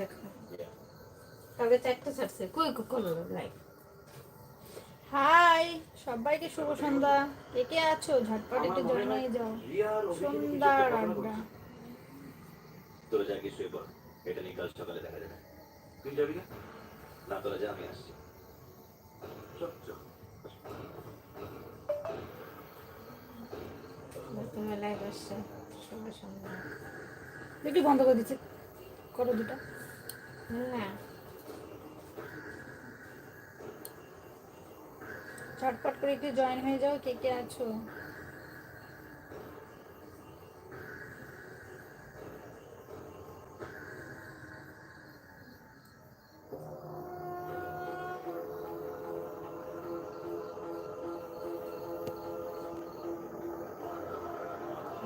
রেখো। কালকে চারটে ছাড়ছে। কই কোনো লাইভ হাই সবাইকে শুভ সন্ধ্যা। কে কে আছো? ঝটপট একটু জয়েন হয়ে যাও। সন্ধ্যার আড্ডা। তোরা যা কি শুয়ে পড় এটা নিয়ে কাল সকালে দেখা যাবে। তুই যাবি না? না তোরা যা আমি আসছি। চল, চল। তোমার লাইভ আসছে। শুভ সন্ধ্যা। একটু বন্ধ করে দিচ্ছি। করো দুটা। না। ঝটপট করে একটু জয়েন হয়ে যাও, কে কে আছো?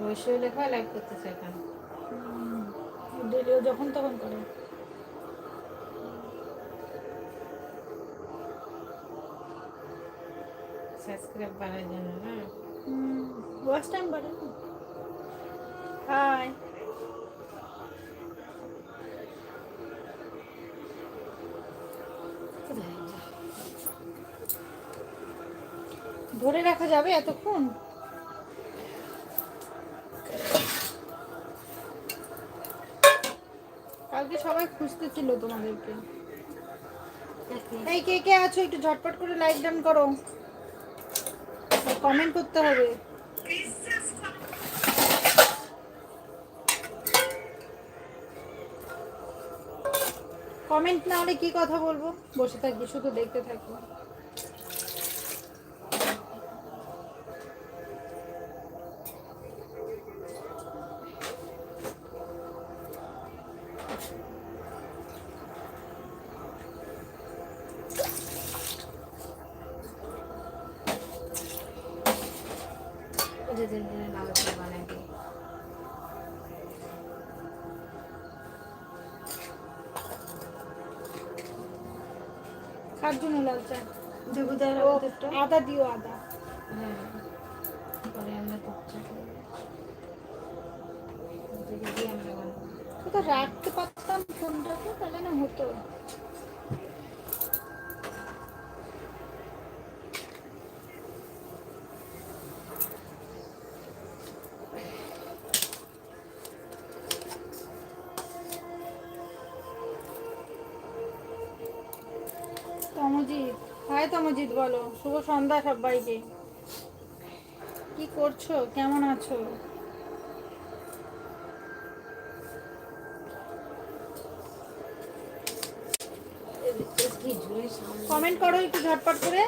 অবশ্যই লেখা লাইভ করতেছে এখন। ডেলিও যখন তখন করে। সাবস্ক্রাইব বাড়ার জন্য না? ওয়াচ টাইম বাড়ে হাই ধরে রাখা যাবে এতক্ষণ? কালকে সবাই খুঁজতেছিল তোমাদেরকে। এই কে কে আছো একটু ঝটপট করে লাইক ডান করো। কমেন্ট করতে হবে। কমেন্ট না হলে কি কথা বলব? বসে থাকি শুধু দেখতে থাকি যেদিন দিনে বানাই দিই। কার জন্য লাল চা? আদা দিও আদা। হ্যাঁ পরে আমরা দুধটা করব আমরা রাখতে পারতাম ফোনটাকে তাহলে না হতো। তমজিৎ। হাই তমজিৎ বলো। শুভ সন্ধ্যা সবাইকে। কি করছ? কেমন আছো? কমেন্ট করো একটু ঝটপট করে।